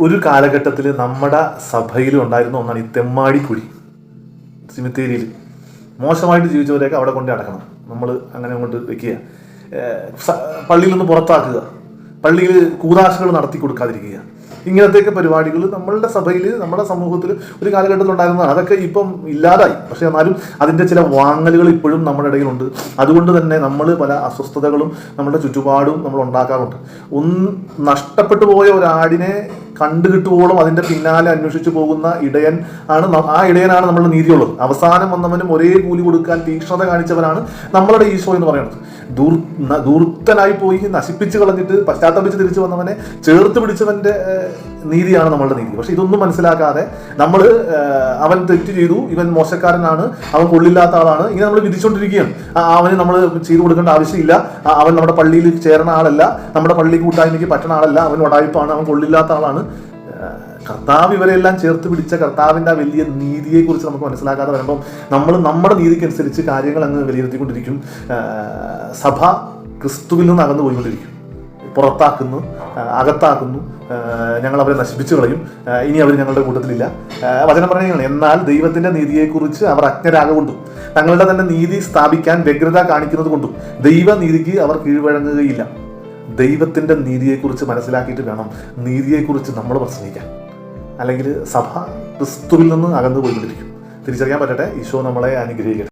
ഒരു കാലഘട്ടത്തിൽ നമ്മുടെ സഭയിൽ ഉണ്ടായിരുന്ന ഒന്നാണ് ഈ തെമ്മാടിക്കുഴി സിമിത്തേരിയിൽ മോശമായിട്ട് ജീവിച്ചവരെയൊക്കെ അവിടെ കൊണ്ടേ അടക്കണം. നമ്മൾ അങ്ങനെ അങ്ങോട്ട് വെക്കുക. പള്ളിയിൽ നിന്ന് പുറത്താക്കുക. പള്ളിയിൽ കൂതാശകൾ നടത്തി കൊടുക്കാതിരിക്കുക. ഇങ്ങനത്തെയൊക്കെ പരിപാടികൾ നമ്മളുടെ സഭയിൽ നമ്മുടെ സമൂഹത്തിൽ ഒരു കാലഘട്ടത്തിൽ ഉണ്ടായിരുന്നതാണ്. അതൊക്കെ ഇപ്പം ഇല്ലാതായി. പക്ഷേ എന്നാലും അതിന്റെ ചില വാങ്ങലുകൾ ഇപ്പോഴും നമ്മുടെ ഇടയിലുണ്ട്. അതുകൊണ്ട് തന്നെ നമ്മൾ പല അസ്വസ്ഥതകളും നമ്മുടെ ചുറ്റുപാടും നമ്മൾ ഉണ്ടാക്കാറുണ്ട്. ഒന്ന് നഷ്ടപ്പെട്ടു പോയ ഒരാടിനെ കണ്ടു അതിന്റെ പിന്നാലെ അന്വേഷിച്ചു പോകുന്ന ഇടയൻ ആണ് ആ ഇടയനാണ് നമ്മൾ നീതിയുള്ളത്. അവസാനം വന്നവനും ഒരേ കൂലി കൊടുക്കാൻ തീക്ഷ്ണത കാണിച്ചവനാണ് നമ്മളുടെ ഈശോ എന്ന് പറയുന്നത്. ദൂർ ദൂർത്തനായി പോയി നശിപ്പിച്ച് കളഞ്ഞിട്ട് പശ്ചാത്തപിച്ച് തിരിച്ചു വന്നവനെ ചേർത്ത് പിടിച്ചവന്റെ നീതിയാണ് നമ്മളുടെ നീതി. പക്ഷെ ഇതൊന്നും മനസ്സിലാക്കാതെ നമ്മൾ അവൻ തെറ്റ് ചെയ്തു. ഇവൻ മോശക്കാരനാണ്. അവൻ കൊള്ളില്ലാത്ത ആളാണ്. ഇങ്ങനെ നമ്മൾ വിധിച്ചുകൊണ്ടിരിക്കുകയാണ് അവന് നമ്മൾ ചെയ്തു കൊടുക്കേണ്ട ആവശ്യമില്ല. അവൻ നമ്മുടെ പള്ളിയിൽ ചേർന്ന ആളല്ല. നമ്മുടെ പള്ളി കൂട്ടായ്മയ്ക്ക് പറ്റുന്ന ആളല്ല. അവൻ ഉടായ്പാണ് അവൻ കൊള്ളില്ലാത്ത ആളാണ്. കർത്താവ് ഇവരെല്ലാം ചേർത്ത് പിടിച്ച കർത്താവിന്റെ ആ വലിയ നീതിയെക്കുറിച്ച് നമുക്ക് മനസ്സിലാക്കാതെ വരുമ്പം നമ്മൾ നമ്മുടെ നീതിക്കനുസരിച്ച് കാര്യങ്ങൾ അങ്ങ് വിലയിരുത്തിക്കൊണ്ടിരിക്കും. സഭ ക്രിസ്തുവിൽ നിന്ന് അകന്നു പോയിക്കൊണ്ടിരിക്കും. പുറത്താക്കുന്നു അകത്താക്കുന്നു ഞങ്ങൾ അവരെ നശിപ്പിച്ചു കളയും. ഇനി അവർ ഞങ്ങളുടെ കൂട്ടത്തിലില്ല. വചനം പറയുകയാണ് എന്നാൽ ദൈവത്തിന്റെ നീതിയെക്കുറിച്ച് അവർ അജ്ഞരാകൊണ്ടും തങ്ങളുടെ തന്നെ നീതി സ്ഥാപിക്കാൻ വ്യഗ്രത കാണിക്കുന്നത് കൊണ്ടും ദൈവനീതിക്ക് അവർ കീഴ്വഴങ്ങുകയില്ല. ദൈവത്തിന്റെ നീതിയെക്കുറിച്ച് മനസ്സിലാക്കിയിട്ട് വേണം നീതിയെക്കുറിച്ച് നമ്മൾ പ്രസംഗിക്കാൻ. അല്ലെങ്കിൽ സഭ ക്രിസ്തുവിൽ നിന്ന് അകന്നു പോയിക്കൊണ്ടിരിക്കും തിരിച്ചറിയാൻ പറ്റട്ടെ? ഈശോ നമ്മളെ അനുഗ്രഹിക്കട്ടെ.